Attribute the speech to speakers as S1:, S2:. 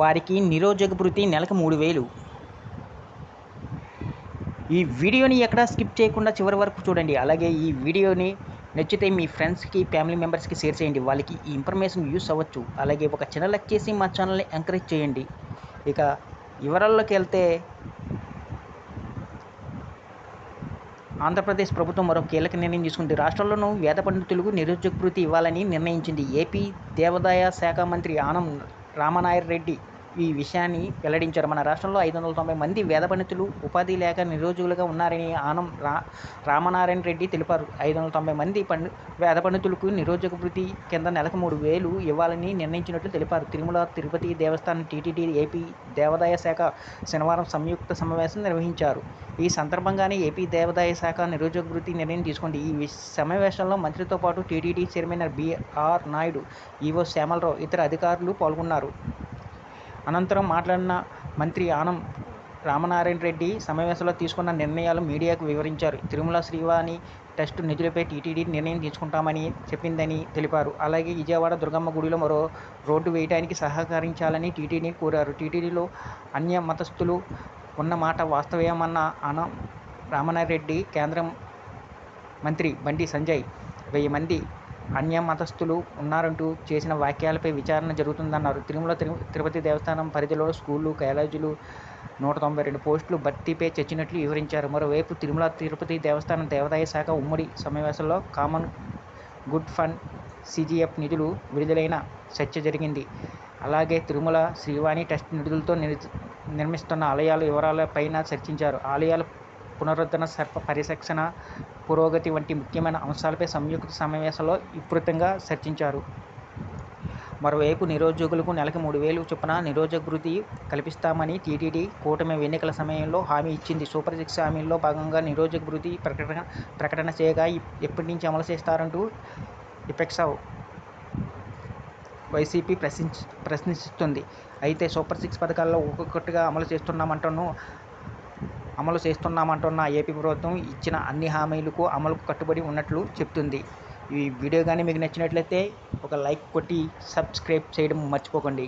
S1: వారికి నిరోజక భృతి నెలకు మూడు వేలు. ఈ వీడియోని ఎక్కడా స్కిప్ చేయకుండా చివరి వరకు చూడండి. అలాగే ఈ వీడియోని నచ్చితే మీ ఫ్రెండ్స్కి ఫ్యామిలీ మెంబర్స్కి షేర్ చేయండి. వాళ్ళకి ఈ ఇన్ఫర్మేషన్ యూస్ అవ్వచ్చు. అలాగే ఒక చిన్న లైక్ చేసి మా ఛానల్ని ఎంకరేజ్ చేయండి. ఇక వివరాల్లోకి వెళ్తే ఆంధ్రప్రదేశ్ ప్రభుత్వం మరో కీలక నిర్ణయం తీసుకుంది. రాష్ట్రంలోనూ వేద పండితులకు నిరుద్యోగ భృతి ఇవ్వాలని నిర్ణయించింది. ఏపీ దేవాదాయ శాఖ మంత్రి ఆనం రామనాయర్ రెడ్డి ఈ విషయాన్ని వెల్లడించారు. మన రాష్ట్రంలో ఐదు వందల తొంభై మంది వేద పండితులు ఉపాధి లేక నిరుద్యోగులుగా ఉన్నారని ఆనం రా రామనారాయణ రెడ్డి తెలిపారు. ఐదు వందల తొంభై మంది పండి వేద పండితులకు నిరుద్యోగ వృత్తి కింద నెలకు మూడు వేలు ఇవ్వాలని నిర్ణయించినట్లు తెలిపారు. తిరుమల తిరుపతి దేవస్థానం టీటీడీ ఏపీ దేవాదాయ శాఖ శనివారం సంయుక్త సమావేశం నిర్వహించారు. ఈ సందర్భంగానే ఏపీ దేవాదాయ శాఖ నిరుద్యోగ వృత్తి నిర్ణయం తీసుకుంది ఈ సమావేశంలో మంత్రితో పాటు TTD chairman BR Naidu EO Shyamala Rao ఇతర అధికారులు పాల్గొన్నారు. అనంతరం మాట్లాడిన మంత్రి ఆనం రామనారాయణ రెడ్డి సమావేశంలో తీసుకున్న నిర్ణయాలు మీడియాకు వివరించారు. తిరుమల శ్రీవాణి టెస్ట్ నిధులపై టీటీడీ నిర్ణయం తీసుకుంటామని చెప్పిందని తెలిపారు. అలాగే విజయవాడ దుర్గమ్మ గుడిలో మరో రోడ్డు వేయడానికి సహకరించాలని టీటీడీని కోరారు. టీటీడీలో అన్య మతస్థులు ఉన్న మాట వాస్తవమన్న ఆనం రామనారాయణ రెడ్డి కేంద్రం మంత్రి బండి సంజయ్ వెయ్యి మంది అన్య మతస్థులు ఉన్నారంటూ చేసిన వ్యాఖ్యలపై విచారణ జరుగుతుందన్నారు. తిరుమల తిరు తిరుపతి దేవస్థానం పరిధిలో స్కూళ్ళు కాలేజీలు నూట తొంభై రెండు పోస్టులు భర్తీపై చచ్చినట్లు వివరించారు. మరోవైపు తిరుమల తిరుపతి దేవస్థానం దేవాదాయ శాఖ ఉమ్మడి సమావేశంలో కామన్ గుడ్ ఫండ్ సిజిఎఫ్ నిధులు విడుదలైన చర్చ జరిగింది. అలాగే తిరుమల శ్రీవాణి ట్రస్ట్ నిధులతో నిర్- నిర్మిస్తున్న ఆలయాల వివరాలపైన చర్చించారు. ఆలయాల పునరుద్ధరణ సర్ప పరిరక్షణ పురోగతి వంటి ముఖ్యమైన అంశాలపై సంయుక్త సమావేశంలో విస్తృతంగా చర్చించారు. మరోవైపు నిరుద్యోగులకు నెలకు మూడు వేలు చొప్పున నిరుద్యోగృతి కల్పిస్తామని టీటీడీ కూటమి ఎన్నికల సమయంలో హామీ ఇచ్చింది. సూపర్ సిక్స్ హామీల్లో భాగంగా నిరుద్యోగృతి ప్రకటన ప్రకటన చేయగా ఎప్పటి నుంచి అమలు చేస్తారంటూ ఇపెక్సావ్ వైసీపీ ప్రశ్నించి ప్రశ్నిస్తుంది అయితే సూపర్ సిక్స్ పథకాల్లో ఒక్కొక్కటిగా అమలు చేస్తున్నామంటున్నాను అమలు చేస్తున్నామంటున్న ఏపీ ప్రభుత్వం ఇచ్చిన అన్ని హామీలకు అమలుకు కట్టుబడి ఉన్నట్లు చెప్తుంది. ఈ వీడియో కానీ మీకు నచ్చినట్లయితే ఒక లైక్ కొట్టి సబ్స్క్రైబ్ చేయడం మర్చిపోకండి.